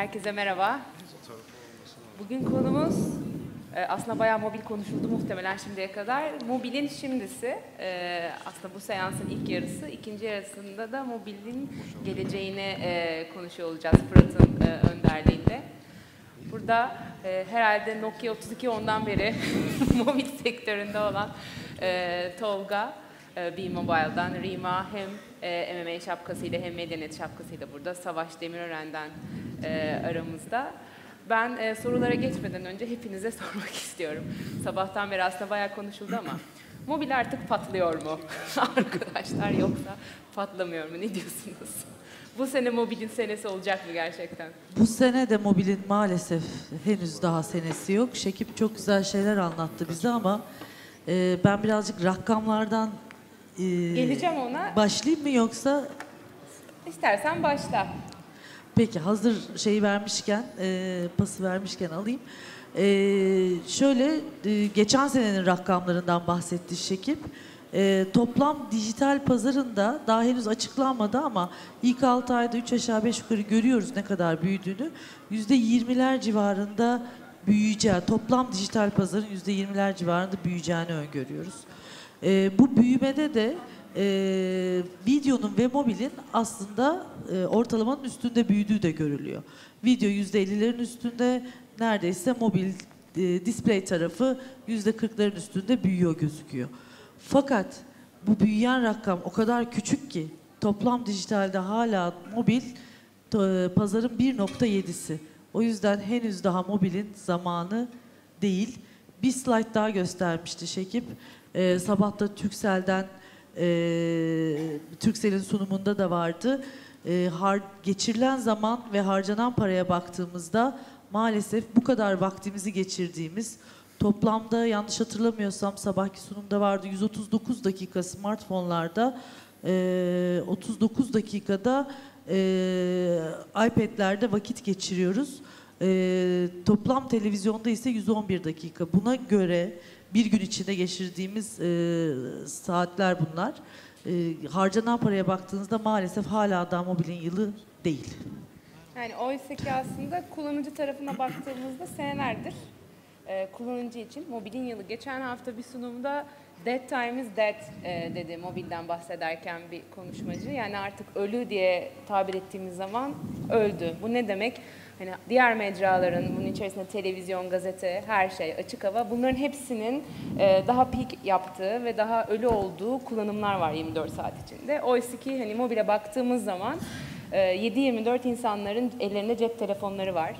Herkese merhaba. Bugün konumuz e, aslında bayağı mobil konuşuldu muhtemelen şimdiye kadar. Mobilin şimdisi. E, aslında bu seansın ilk yarısı. ikinci yarısında da mobilin geleceğini e, konuşuyor olacağız Fırat'ın önderliğinde. Burada herhalde Nokia 32 ondan beri mobil sektöründe olan Tolga, B-Mobile'dan, Rima hem MMA şapkasıyla hem Medyanet şapkasıyla burada. Savaş Demirören'den e, aramızda. Ben e, sorulara geçmeden önce hepinize sormak istiyorum. Sabahtan beri aslında bayağı konuşuldu ama mobil artık patlıyor mu arkadaşlar yoksa patlamıyor mu? Ne diyorsunuz? Bu sene mobilin senesi olacak mı gerçekten? Bu sene de mobilin maalesef henüz daha senesi yok. Şekip çok güzel şeyler anlattı bize ama e, ben birazcık rakamlardan e, Geleceğim ona. başlayayım mı yoksa İstersen başla. Peki hazır şeyi vermişken e, pası vermişken alayım. E, şöyle e, geçen senenin rakamlarından bahsetti Şekip. E, toplam dijital pazarında daha henüz açıklanmadı ama ilk 6 ayda 3 aşağı 5 yukarı görüyoruz ne kadar büyüdüğünü. %20'ler civarında büyüyeceği, toplam dijital pazarın %20'ler civarında büyüyeceğini öngörüyoruz. E, bu büyümede de e, videonun ve mobilin aslında e, ortalamanın üstünde büyüdüğü de görülüyor. Video %50'lerin üstünde, neredeyse mobil e, display tarafı %40'ların üstünde büyüyor gözüküyor. Fakat bu büyüyen rakam o kadar küçük ki toplam dijitalde hala mobil to- pazarın 1.7'si. O yüzden henüz daha mobilin zamanı değil. Bir slide daha göstermişti Şekip. Ee, sabah da Turkcell'den e, Turkcell'in sunumunda da vardı. Ee, har- geçirilen zaman ve harcanan paraya baktığımızda maalesef bu kadar vaktimizi geçirdiğimiz toplamda yanlış hatırlamıyorsam sabahki sunumda vardı 139 dakika smartphone'larda e, 39 dakikada e, iPad'lerde vakit geçiriyoruz. E, toplam televizyonda ise 111 dakika. Buna göre bir gün içinde geçirdiğimiz e, saatler bunlar. E, harcanan paraya baktığınızda maalesef hala da mobilin yılı değil. Yani oysa ki aslında kullanıcı tarafına baktığımızda senelerdir e, kullanıcı için mobilin yılı. Geçen hafta bir sunumda Dead time is dead e, dedi mobilden bahsederken bir konuşmacı. Yani artık ölü diye tabir ettiğimiz zaman öldü. Bu ne demek? Hani diğer mecraların bunun içerisinde televizyon, gazete, her şey, açık hava bunların hepsinin e, daha peak yaptığı ve daha ölü olduğu kullanımlar var 24 saat içinde. Oysa ki hani mobile baktığımız zaman e, 7-24 insanların ellerinde cep telefonları var.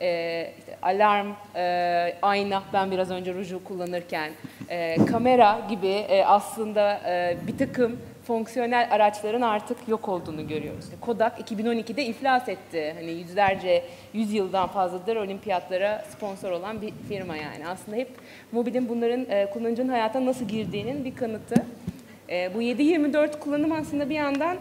E, işte alarm, e, ayna, ben biraz önce ruju kullanırken, e, kamera gibi e, aslında e, bir takım fonksiyonel araçların artık yok olduğunu görüyoruz. Kodak 2012'de iflas etti. Hani yüzlerce, yüz yıldan fazladır olimpiyatlara sponsor olan bir firma yani. Aslında hep mobilin bunların e, kullanıcının hayatına nasıl girdiğinin bir kanıtı. E, bu 7-24 kullanım aslında bir yandan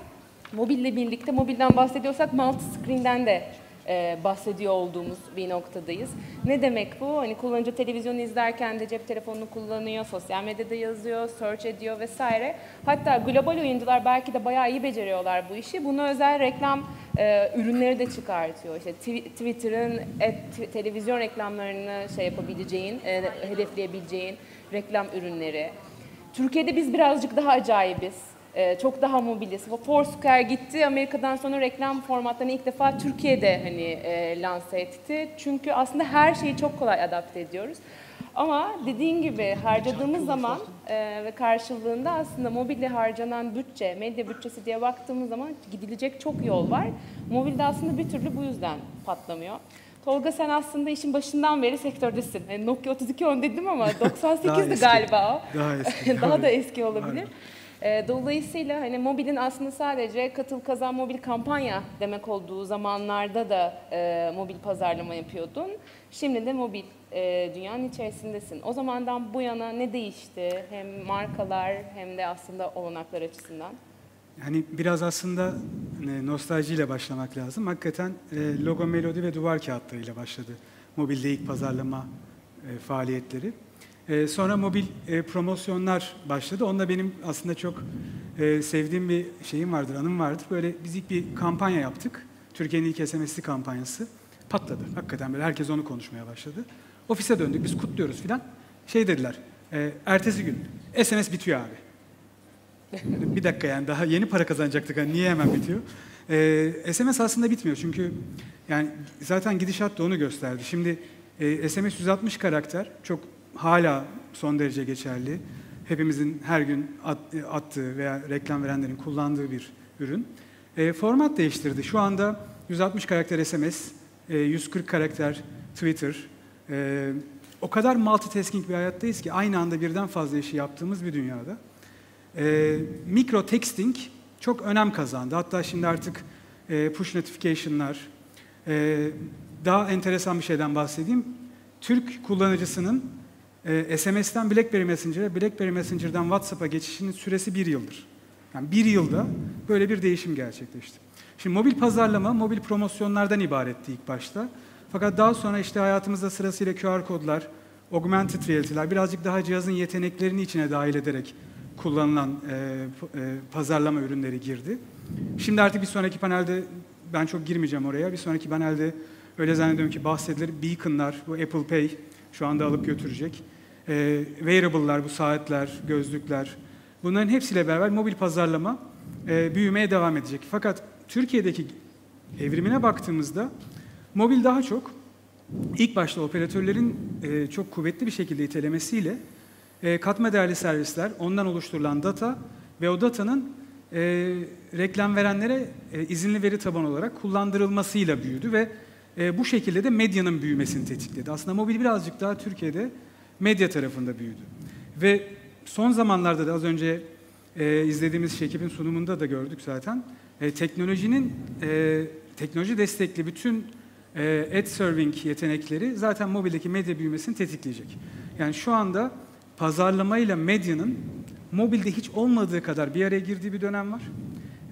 mobille birlikte, mobilden bahsediyorsak multi-screen'den de e, bahsediyor olduğumuz bir noktadayız. Ne demek bu? Hani kullanıcı televizyonu izlerken de cep telefonunu kullanıyor, sosyal medyada yazıyor, search ediyor vesaire. Hatta global oyuncular belki de bayağı iyi beceriyorlar bu işi. Buna özel reklam e, ürünleri de çıkartıyor. İşte tw- Twitter'ın televizyon reklamlarını şey yapabileceğin, e, hedefleyebileceğin reklam ürünleri. Türkiye'de biz birazcık daha acayibiz. Ee, çok daha mobiliz. Foursquare gitti, Amerika'dan sonra reklam formatlarını ilk defa Türkiye'de hani e, lanse etti. Çünkü aslında her şeyi çok kolay adapte ediyoruz. Ama dediğin gibi harcadığımız zaman e, ve karşılığında aslında mobille harcanan bütçe, medya bütçesi diye baktığımız zaman gidilecek çok yol var. Mobilde aslında bir türlü bu yüzden patlamıyor. Tolga sen aslında işin başından beri sektördesin. Yani Nokia 3210 dedim ama 98'di eski. galiba o. Daha eski. Daha da eski olabilir. Ee, Dolayısıyla hani mobilin aslında sadece katıl kazan mobil kampanya demek olduğu zamanlarda da e, mobil pazarlama yapıyordun. Şimdi de mobil e, dünyanın içerisindesin. O zamandan bu yana ne değişti? Hem markalar hem de aslında olanaklar açısından. Yani biraz aslında e, nostaljiyle başlamak lazım. Hakikaten e, logo, melodi ve duvar kağıtlarıyla başladı mobilde ilk pazarlama e, faaliyetleri. E, sonra mobil e, promosyonlar başladı. Onda benim aslında çok e, sevdiğim bir şeyim vardır, anım vardır. Böyle biz ilk bir kampanya yaptık. Türkiye'nin ilk SMS'li kampanyası. Patladı. Hakikaten böyle herkes onu konuşmaya başladı. Ofise döndük biz kutluyoruz filan. Şey dediler. E, ertesi gün SMS bitiyor abi. bir dakika yani daha yeni para kazanacaktık. Hani niye hemen bitiyor? E, SMS aslında bitmiyor çünkü yani zaten gidişat da onu gösterdi. Şimdi e, SMS 160 karakter çok hala son derece geçerli. Hepimizin her gün at, e, attığı veya reklam verenlerin kullandığı bir ürün. E, format değiştirdi. Şu anda 160 karakter SMS, e, 140 karakter Twitter. E, o kadar multitasking bir hayattayız ki aynı anda birden fazla işi yaptığımız bir dünyada. E, mikro texting çok önem kazandı. Hatta şimdi artık e, push notification'lar, e, daha enteresan bir şeyden bahsedeyim. Türk kullanıcısının e, SMS'ten BlackBerry Messenger'a, BlackBerry Messenger'dan WhatsApp'a geçişinin süresi bir yıldır. Yani bir yılda böyle bir değişim gerçekleşti. Şimdi mobil pazarlama, mobil promosyonlardan ibaretti ilk başta. Fakat daha sonra işte hayatımızda sırasıyla QR kodlar, augmented reality'ler, birazcık daha cihazın yeteneklerini içine dahil ederek kullanılan e, e, pazarlama ürünleri girdi. Şimdi artık bir sonraki panelde, ben çok girmeyeceğim oraya, bir sonraki panelde öyle zannediyorum ki bahsedilir. Beacon'lar, bu Apple Pay şu anda alıp götürecek. E, wearable'lar, bu saatler, gözlükler, bunların hepsiyle beraber mobil pazarlama e, büyümeye devam edecek. Fakat Türkiye'deki evrimine baktığımızda mobil daha çok ilk başta operatörlerin e, çok kuvvetli bir şekilde itelemesiyle e, katma değerli servisler, ondan oluşturulan data ve o datanın e, reklam verenlere e, izinli veri tabanı olarak kullandırılmasıyla büyüdü ve e, bu şekilde de medyanın büyümesini tetikledi. Aslında mobil birazcık daha Türkiye'de medya tarafında büyüdü. Ve son zamanlarda da az önce e, izlediğimiz Şekip'in sunumunda da gördük zaten. E, teknolojinin, e, teknoloji destekli bütün e, ad serving yetenekleri zaten mobildeki medya büyümesini tetikleyecek. Yani şu anda pazarlamayla medyanın mobilde hiç olmadığı kadar bir araya girdiği bir dönem var.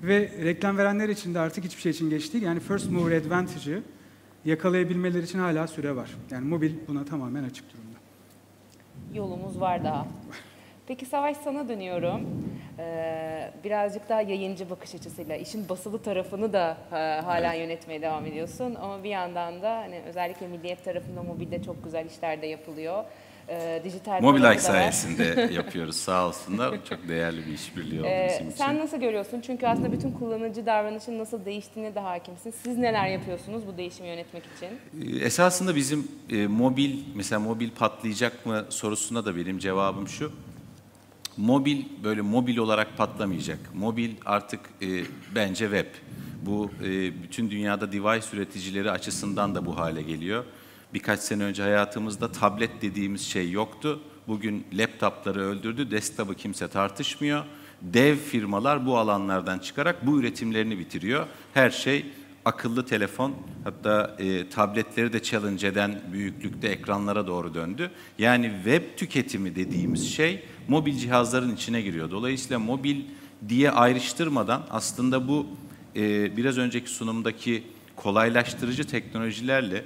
Ve reklam verenler için de artık hiçbir şey için geç değil. Yani first mover advantage'ı yakalayabilmeleri için hala süre var. Yani mobil buna tamamen açık durumda. Yolumuz var daha. Peki Savaş sana dönüyorum. Ee, birazcık daha yayıncı bakış açısıyla işin basılı tarafını da e, hala yönetmeye devam ediyorsun. Ama bir yandan da hani özellikle milliyet tarafında mobilde çok güzel işler de yapılıyor. Ee, dijital var. sayesinde yapıyoruz sağ olsunlar. Çok değerli bir işbirliği oldu Ee, bizim için. sen nasıl görüyorsun? Çünkü aslında bütün kullanıcı davranışın nasıl değiştiğine de hakimsin. Siz neler yapıyorsunuz bu değişimi yönetmek için? Ee, Esasında bizim e, mobil, mesela mobil patlayacak mı sorusuna da benim cevabım şu. Mobil böyle mobil olarak patlamayacak. Mobil artık e, bence web. Bu e, bütün dünyada device üreticileri açısından da bu hale geliyor. Birkaç sene önce hayatımızda tablet dediğimiz şey yoktu. Bugün laptopları öldürdü, desktop'ı kimse tartışmıyor. Dev firmalar bu alanlardan çıkarak bu üretimlerini bitiriyor. Her şey akıllı telefon hatta e, tabletleri de challenge eden büyüklükte ekranlara doğru döndü. Yani web tüketimi dediğimiz şey mobil cihazların içine giriyor. Dolayısıyla mobil diye ayrıştırmadan aslında bu e, biraz önceki sunumdaki kolaylaştırıcı teknolojilerle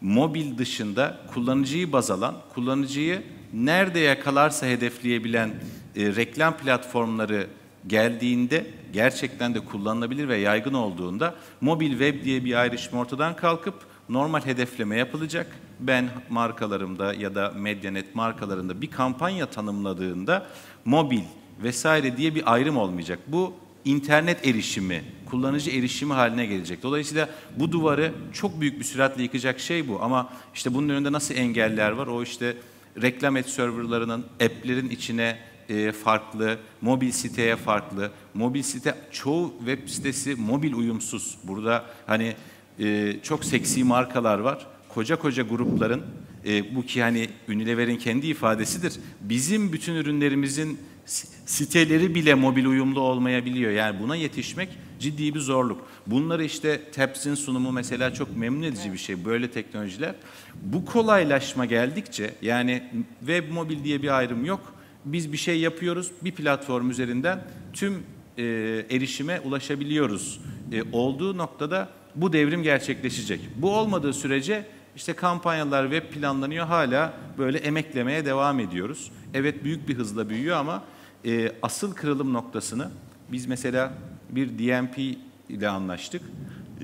mobil dışında kullanıcıyı baz alan, kullanıcıyı nerede yakalarsa hedefleyebilen e, reklam platformları geldiğinde gerçekten de kullanılabilir ve yaygın olduğunda mobil web diye bir ayrışma ortadan kalkıp normal hedefleme yapılacak. Ben markalarımda ya da Medyanet markalarında bir kampanya tanımladığında mobil vesaire diye bir ayrım olmayacak. Bu internet erişimi, kullanıcı erişimi haline gelecek. Dolayısıyla bu duvarı çok büyük bir süratle yıkacak şey bu. Ama işte bunun önünde nasıl engeller var? O işte reklam et serverlarının app'lerin içine e, farklı, mobil siteye farklı. Mobil site çoğu web sitesi mobil uyumsuz. Burada hani e, çok seksi markalar var. Koca koca grupların e, bu ki hani Unilever'in kendi ifadesidir. Bizim bütün ürünlerimizin si- siteleri bile mobil uyumlu olmayabiliyor. Yani buna yetişmek ciddi bir zorluk. Bunları işte Taps'in sunumu mesela çok memnun edici bir şey. Böyle teknolojiler. Bu kolaylaşma geldikçe yani web mobil diye bir ayrım yok. Biz bir şey yapıyoruz bir platform üzerinden tüm e, erişime ulaşabiliyoruz. E, olduğu noktada bu devrim gerçekleşecek. Bu olmadığı sürece işte kampanyalar web planlanıyor hala böyle emeklemeye devam ediyoruz. Evet büyük bir hızla büyüyor ama e, asıl kırılım noktasını biz mesela bir DMP ile anlaştık.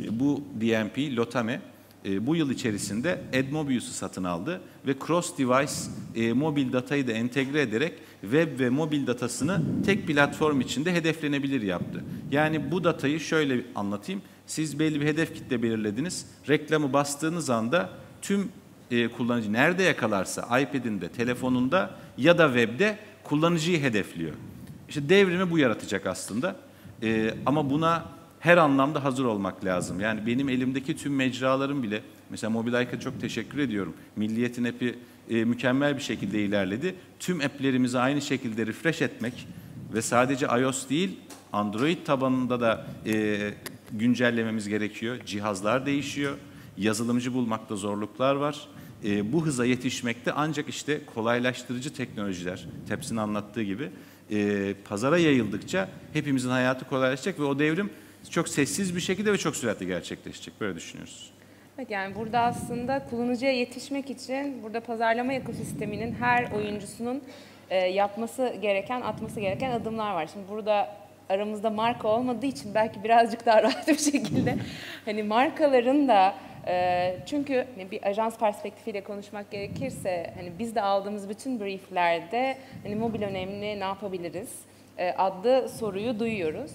E, bu DMP, Lotame, e, bu yıl içerisinde Edmobius'u satın aldı ve cross device e, mobil datayı da entegre ederek web ve mobil datasını tek platform içinde hedeflenebilir yaptı. Yani bu datayı şöyle anlatayım. Siz belli bir hedef kitle belirlediniz. Reklamı bastığınız anda tüm kullanıcı nerede yakalarsa iPad'inde, telefonunda ya da webde kullanıcıyı hedefliyor. İşte devrimi bu yaratacak aslında. E, ama buna her anlamda hazır olmak lazım. Yani benim elimdeki tüm mecralarım bile, mesela Mobilayka çok teşekkür ediyorum. Milliyetin app'i e, mükemmel bir şekilde ilerledi. Tüm app'lerimizi aynı şekilde refresh etmek ve sadece iOS değil, Android tabanında da e, güncellememiz gerekiyor. Cihazlar değişiyor. Yazılımcı bulmakta zorluklar var. E, bu hıza yetişmekte ancak işte kolaylaştırıcı teknolojiler, Tepsin anlattığı gibi e, pazara yayıldıkça hepimizin hayatı kolaylaşacak ve o devrim çok sessiz bir şekilde ve çok süratli gerçekleşecek. Böyle düşünüyoruz. Evet yani burada aslında kullanıcıya yetişmek için burada pazarlama ekosisteminin her oyuncusunun e, yapması gereken, atması gereken adımlar var. Şimdi burada aramızda marka olmadığı için belki birazcık daha rahat bir şekilde hani markaların da çünkü hani bir ajans perspektifiyle konuşmak gerekirse hani biz de aldığımız bütün brieflerde hani mobil önemli ne yapabiliriz e, adlı soruyu duyuyoruz.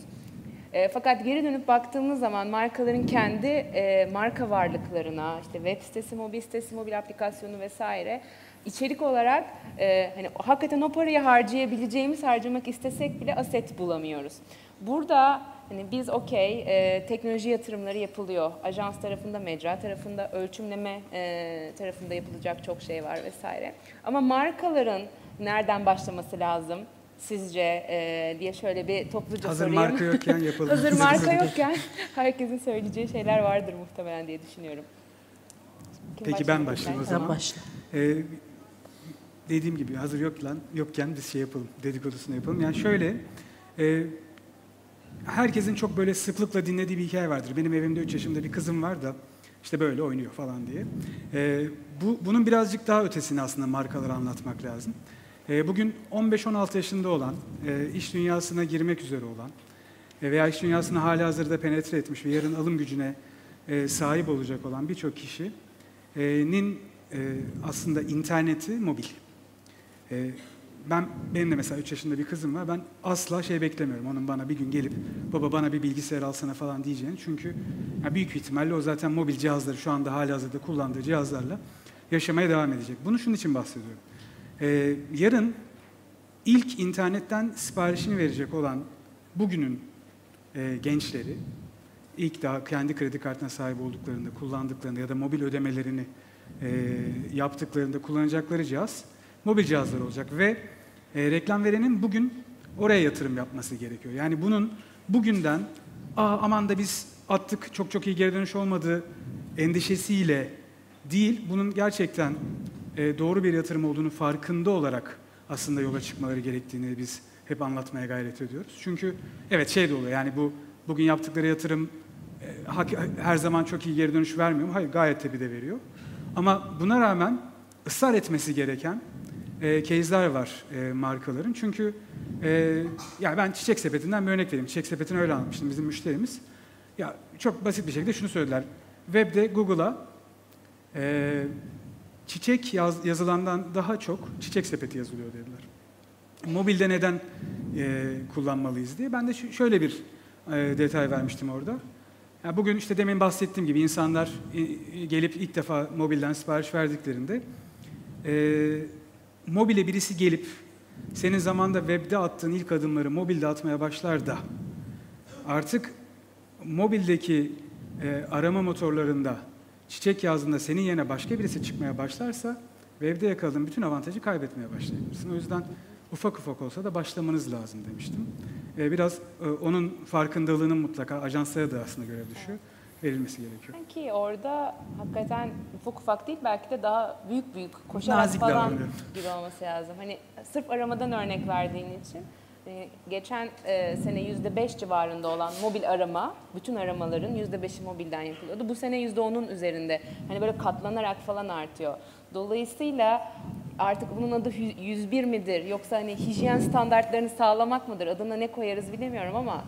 E, fakat geri dönüp baktığımız zaman markaların kendi e, marka varlıklarına, işte web sitesi, mobil sitesi, mobil aplikasyonu vesaire içerik olarak e, hani hakikaten o parayı harcayabileceğimiz, harcamak istesek bile aset bulamıyoruz. Burada hani biz okey, e, teknoloji yatırımları yapılıyor. Ajans tarafında, mecra tarafında, ölçümleme e, tarafında yapılacak çok şey var vesaire. Ama markaların nereden başlaması lazım? sizce e, diye şöyle bir topluca Hazır sorayım. marka yokken yapalım. Hazır marka yokken herkesin söyleyeceği şeyler vardır muhtemelen diye düşünüyorum. Kim Peki ben başlayayım o zaman. başla. Ee, dediğim gibi hazır yok lan yokken biz şey yapalım, dedikodusunu yapalım. Yani şöyle, e, herkesin çok böyle sıklıkla dinlediği bir hikaye vardır. Benim evimde 3 yaşında bir kızım var da işte böyle oynuyor falan diye. E, bu bunun birazcık daha ötesini aslında markalara anlatmak lazım. E, bugün 15-16 yaşında olan, e, iş dünyasına girmek üzere olan e, veya iş dünyasına hali hazırda penetre etmiş ve yarın alım gücüne e, sahip olacak olan birçok kişinin e, aslında interneti mobil. E, ben benim de mesela 3 yaşında bir kızım var. Ben asla şey beklemiyorum. Onun bana bir gün gelip baba bana bir bilgisayar alsana falan diyeceğini. Çünkü ya büyük ihtimalle o zaten mobil cihazları şu anda hali hazırda kullandığı cihazlarla yaşamaya devam edecek. Bunu şunun için bahsediyorum. E, yarın ilk internetten siparişini verecek olan bugünün e, gençleri ilk daha kendi kredi kartına sahip olduklarında, kullandıklarında ya da mobil ödemelerini e, yaptıklarında kullanacakları cihaz mobil cihazlar olacak ve e, reklam verenin bugün oraya yatırım yapması gerekiyor. Yani bunun bugünden Aa, aman da biz attık çok çok iyi geri dönüş olmadı endişesiyle değil, bunun gerçekten e, doğru bir yatırım olduğunu farkında olarak aslında yola çıkmaları gerektiğini biz hep anlatmaya gayret ediyoruz. Çünkü evet şey de oluyor yani bu bugün yaptıkları yatırım e, her zaman çok iyi geri dönüş vermiyor mu? Hayır gayet tabii de veriyor. Ama buna rağmen ısrar etmesi gereken e, var e, markaların. Çünkü e, ya ben Çiçek Sepeti'nden bir örnek vereyim. Çiçek Sepeti'ni öyle anlatmıştım bizim müşterimiz. Ya çok basit bir şekilde şunu söylediler. Web'de Google'a e, çiçek yaz, yazılandan daha çok çiçek sepeti yazılıyor dediler. Mobilde neden e, kullanmalıyız diye. Ben de şöyle bir e, detay vermiştim orada. Ya bugün işte demin bahsettiğim gibi insanlar e, gelip ilk defa mobilden sipariş verdiklerinde e, mobile birisi gelip senin zamanda webde attığın ilk adımları mobilde atmaya başlar da artık mobildeki e, arama motorlarında çiçek yazdığında senin yerine başka birisi çıkmaya başlarsa webde yakaladığın bütün avantajı kaybetmeye başlayabilirsin. O yüzden ufak ufak olsa da başlamanız lazım demiştim. E, biraz e, onun farkındalığının mutlaka ajanslara da aslında görev düşüyor. Verilmesi gerekiyor. Ki orada hakikaten ufak ufak değil belki de daha büyük büyük koşarak Nazik falan davranıyor. gibi olması lazım. Hani sırf aramadan örnek verdiğin için e, geçen e, sene yüzde beş civarında olan mobil arama, bütün aramaların yüzde beşi mobilden yapılıyordu. Bu sene yüzde onun üzerinde. Hani böyle katlanarak falan artıyor. Dolayısıyla artık bunun adı hü- 101 midir yoksa hani hijyen standartlarını sağlamak mıdır? Adına ne koyarız bilemiyorum ama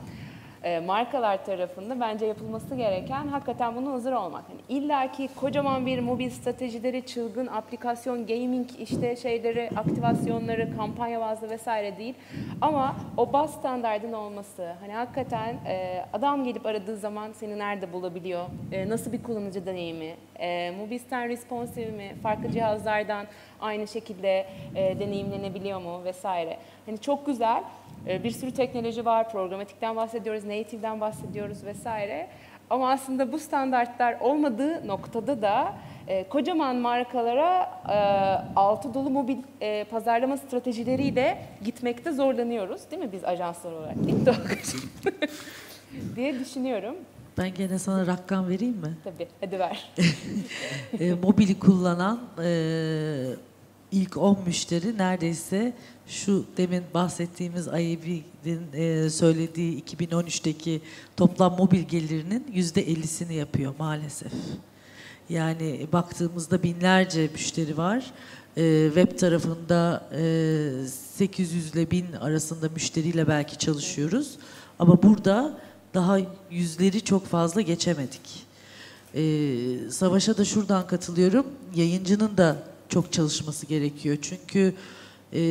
e, markalar tarafında bence yapılması gereken hakikaten buna hazır olmak. Hani İlla ki kocaman bir mobil stratejileri, çılgın aplikasyon, gaming işte şeyleri, aktivasyonları, kampanya bazlı vesaire değil. Ama o baz standardın olması, hani hakikaten e, adam gelip aradığı zaman seni nerede bulabiliyor, e, nasıl bir kullanıcı deneyimi, e, mobilisten responsive mi, farklı cihazlardan aynı şekilde e, deneyimlenebiliyor mu vesaire. Hani çok güzel. E, bir sürü teknoloji var. Programatikten bahsediyoruz, native'den bahsediyoruz vesaire. Ama aslında bu standartlar olmadığı noktada da e, kocaman markalara e, altı dolu mobil e, pazarlama stratejileriyle gitmekte zorlanıyoruz. Değil mi biz ajanslar olarak? Değil mi diye düşünüyorum. Ben gene sana rakam vereyim mi? Tabii, hadi ver. e, mobili kullanan e, ilk 10 müşteri neredeyse şu demin bahsettiğimiz IAB'nin e, söylediği 2013'teki toplam mobil gelirinin %50'sini yapıyor maalesef. Yani baktığımızda binlerce müşteri var. E, web tarafında e, 800 ile 1000 arasında müşteriyle belki çalışıyoruz. Ama burada daha yüzleri çok fazla geçemedik. Ee, savaşa da şuradan katılıyorum. Yayıncının da çok çalışması gerekiyor. Çünkü e,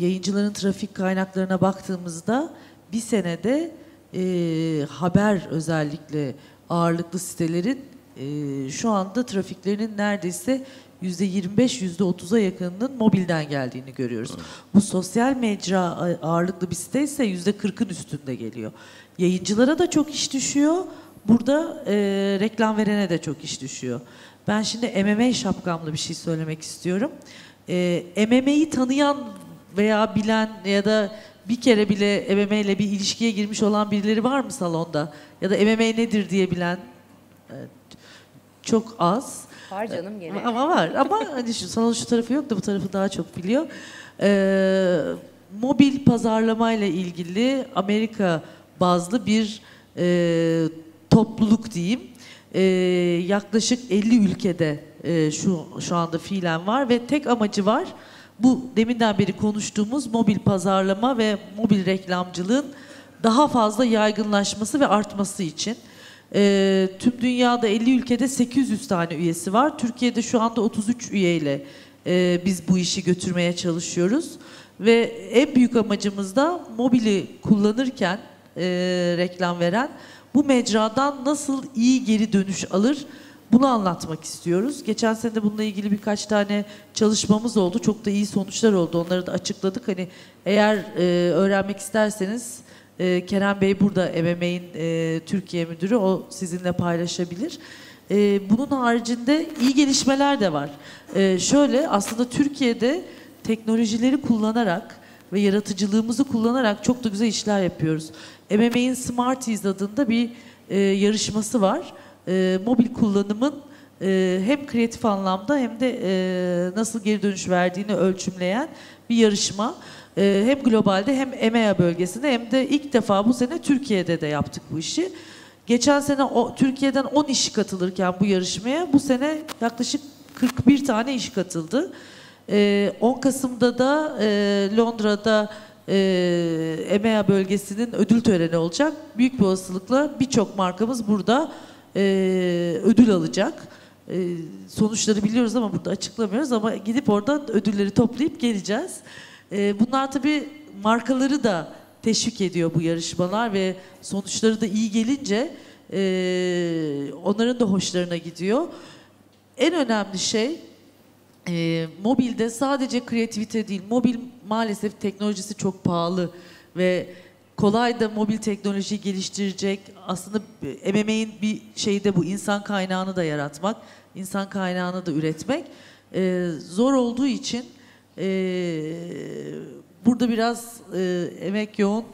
yayıncıların trafik kaynaklarına baktığımızda bir senede e, haber özellikle ağırlıklı sitelerin e, şu anda trafiklerinin neredeyse %25-%30'a yakınının mobilden geldiğini görüyoruz. Bu sosyal mecra ağırlıklı bir site ise %40'ın üstünde geliyor. Yayıncılara da çok iş düşüyor. Burada e, reklam verene de çok iş düşüyor. Ben şimdi MMA şapkamlı bir şey söylemek istiyorum. E, MMA'yi tanıyan veya bilen ya da bir kere bile MMA ile bir ilişkiye girmiş olan birileri var mı salonda? Ya da MMA nedir diye bilen e, çok az. Var canım gene. Ama var. Ama hani şu salonun şu tarafı yok da bu tarafı daha çok biliyor. Ee, mobil pazarlama ile ilgili Amerika bazlı bir e, topluluk diyeyim. E, yaklaşık 50 ülkede e, şu şu anda fiilen var ve tek amacı var. Bu deminden beri konuştuğumuz mobil pazarlama ve mobil reklamcılığın daha fazla yaygınlaşması ve artması için. E, tüm dünyada 50 ülkede 800 tane üyesi var. Türkiye'de şu anda 33 üyeyle e, biz bu işi götürmeye çalışıyoruz. Ve en büyük amacımız da mobili kullanırken e, reklam veren bu mecradan nasıl iyi geri dönüş alır bunu anlatmak istiyoruz. Geçen sene de bununla ilgili birkaç tane çalışmamız oldu. Çok da iyi sonuçlar oldu. Onları da açıkladık. Hani eğer e, öğrenmek isterseniz e, Kerem Bey burada MMA'in e, Türkiye müdürü. O sizinle paylaşabilir. E, bunun haricinde iyi gelişmeler de var. E, şöyle aslında Türkiye'de teknolojileri kullanarak ve yaratıcılığımızı kullanarak çok da güzel işler yapıyoruz. MMA'in Smarties adında bir e, yarışması var. E, mobil kullanımın e, hem kreatif anlamda hem de e, nasıl geri dönüş verdiğini ölçümleyen bir yarışma. E, hem globalde hem EMEA bölgesinde hem de ilk defa bu sene Türkiye'de de yaptık bu işi. Geçen sene o, Türkiye'den 10 iş katılırken bu yarışmaya bu sene yaklaşık 41 tane iş katıldı. E, 10 Kasım'da da e, Londra'da e, EMEA bölgesinin ödül töreni olacak. Büyük bir olasılıkla birçok markamız burada e, ödül alacak. E, sonuçları biliyoruz ama burada açıklamıyoruz ama gidip orada ödülleri toplayıp geleceğiz. E, bunlar tabii markaları da teşvik ediyor bu yarışmalar ve sonuçları da iyi gelince e, onların da hoşlarına gidiyor. En önemli şey e, mobilde sadece kreativite değil, mobil maalesef teknolojisi çok pahalı ve kolay da mobil teknoloji geliştirecek. Aslında MMA'in bir şeyi de bu insan kaynağını da yaratmak, insan kaynağını da üretmek e, zor olduğu için e, burada biraz e, emek yoğun. Hı?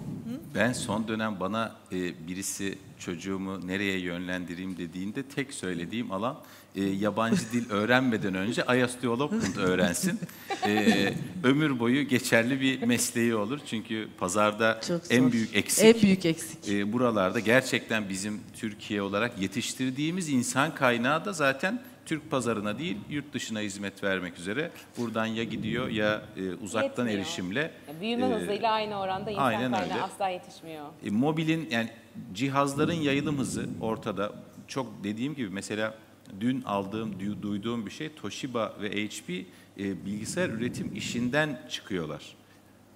Ben son dönem bana e, birisi çocuğumu nereye yönlendireyim dediğinde tek söylediğim alan e, yabancı dil öğrenmeden önce IELTS Development öğrensin. E, ömür boyu geçerli bir mesleği olur. Çünkü pazarda en büyük eksik En büyük eksik. e, buralarda gerçekten bizim Türkiye olarak yetiştirdiğimiz insan kaynağı da zaten Türk pazarına değil yurt dışına hizmet vermek üzere buradan ya gidiyor ya e, uzaktan Yetmiyor. erişimle Yani büyüme e, hızıyla aynı oranda insan aynen kaynağı öyle. asla yetişmiyor. e, mobilin yani cihazların yayılım hızı ortada. Çok dediğim gibi mesela dün aldığım, du- duyduğum bir şey Toshiba ve HP e, bilgisayar üretim işinden çıkıyorlar.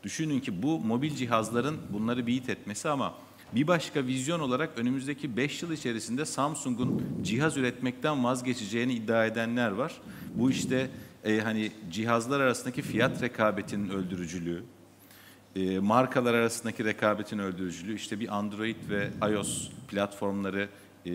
Düşünün ki bu mobil cihazların bunları beat etmesi ama bir başka vizyon olarak önümüzdeki 5 yıl içerisinde Samsung'un cihaz üretmekten vazgeçeceğini iddia edenler var. Bu işte e, hani cihazlar arasındaki fiyat rekabetinin öldürücülüğü, e, markalar arasındaki rekabetin öldürücülüğü işte bir Android ve iOS platformları e,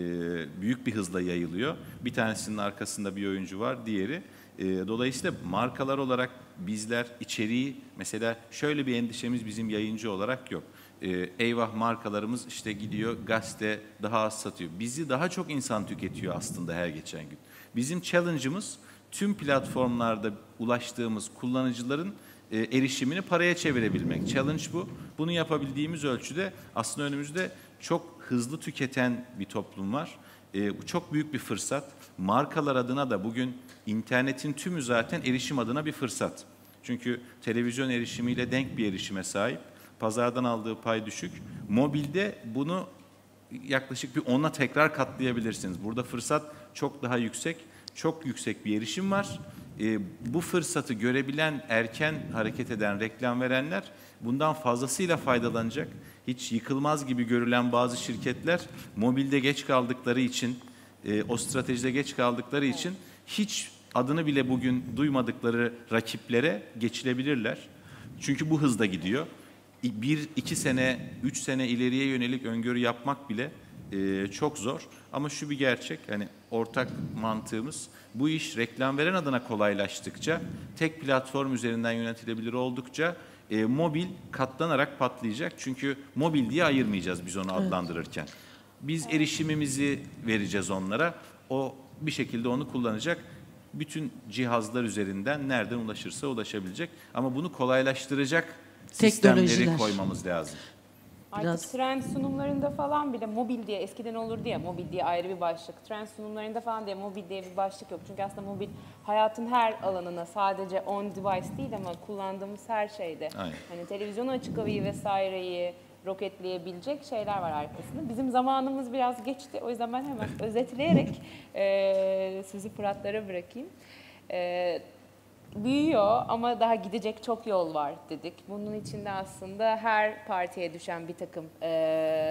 büyük bir hızla yayılıyor. Bir tanesinin arkasında bir oyuncu var, diğeri. E, dolayısıyla markalar olarak bizler içeriği mesela şöyle bir endişemiz bizim yayıncı olarak yok. E, eyvah markalarımız işte gidiyor gazete daha az satıyor. Bizi daha çok insan tüketiyor aslında her geçen gün. Bizim challenge'ımız tüm platformlarda ulaştığımız kullanıcıların e, erişimini paraya çevirebilmek. Challenge bu. Bunu yapabildiğimiz ölçüde aslında önümüzde çok hızlı tüketen bir toplum var. E, bu çok büyük bir fırsat. Markalar adına da bugün internetin tümü zaten erişim adına bir fırsat. Çünkü televizyon erişimiyle denk bir erişime sahip. Pazardan aldığı pay düşük. Mobilde bunu yaklaşık bir ona tekrar katlayabilirsiniz. Burada fırsat çok daha yüksek, çok yüksek bir erişim var. Ee, bu fırsatı görebilen, erken hareket eden reklam verenler bundan fazlasıyla faydalanacak. Hiç yıkılmaz gibi görülen bazı şirketler mobilde geç kaldıkları için, e, o stratejide geç kaldıkları için hiç adını bile bugün duymadıkları rakiplere geçilebilirler. Çünkü bu hızda gidiyor bir, iki sene, üç sene ileriye yönelik öngörü yapmak bile e, çok zor. Ama şu bir gerçek, hani ortak mantığımız bu iş reklam veren adına kolaylaştıkça, tek platform üzerinden yönetilebilir oldukça e, mobil katlanarak patlayacak. Çünkü mobil diye ayırmayacağız biz onu adlandırırken. Biz erişimimizi vereceğiz onlara. O bir şekilde onu kullanacak. Bütün cihazlar üzerinden nereden ulaşırsa ulaşabilecek. Ama bunu kolaylaştıracak sistemleri Teknolojiler. koymamız lazım. Artık Biraz- trend sunumlarında falan bile mobil diye eskiden olurdu ya mobil diye ayrı bir başlık. Trend sunumlarında falan diye mobil diye bir başlık yok. Çünkü aslında mobil hayatın her alanına sadece on device değil ama kullandığımız her şeyde. Aynen. Hani televizyonu açık havayı vesaireyi roketleyebilecek şeyler var arkasında. Bizim zamanımız biraz geçti. O yüzden ben hemen özetleyerek eee sizi Fıratlara bırakayım. Eee büyüyor ama daha gidecek çok yol var dedik. Bunun içinde aslında her partiye düşen bir takım e,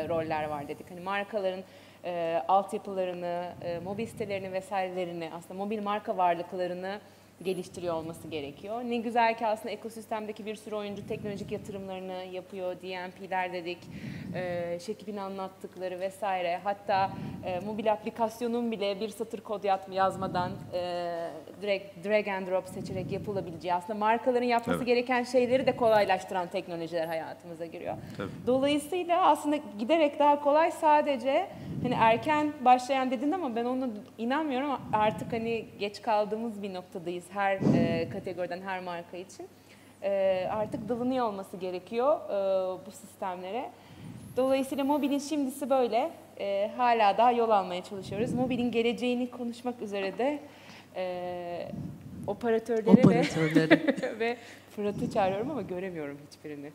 roller var dedik. Hani markaların e, altyapılarını, e, mobil sitelerini vesairelerini, aslında mobil marka varlıklarını geliştiriyor olması gerekiyor. Ne güzel ki aslında ekosistemdeki bir sürü oyuncu teknolojik yatırımlarını yapıyor. DMP'ler dedik, e, Şekip'in anlattıkları vesaire. Hatta e, mobil aplikasyonun bile bir satır kod yazmadan e, direkt drag and drop seçerek yapılabileceği aslında markaların yapması Tabii. gereken şeyleri de kolaylaştıran teknolojiler hayatımıza giriyor. Tabii. Dolayısıyla aslında giderek daha kolay sadece hani erken başlayan dedin ama ben ona inanmıyorum artık hani geç kaldığımız bir noktadayız her e, kategoriden her marka için. E, artık dalınıyor olması gerekiyor e, bu sistemlere. Dolayısıyla mobilin şimdisi böyle. E, hala daha yol almaya çalışıyoruz. Mobilin geleceğini konuşmak üzere de e, operatörleri Operatörleri. ve, ve Fırat'ı çağırıyorum ama göremiyorum hiçbirini.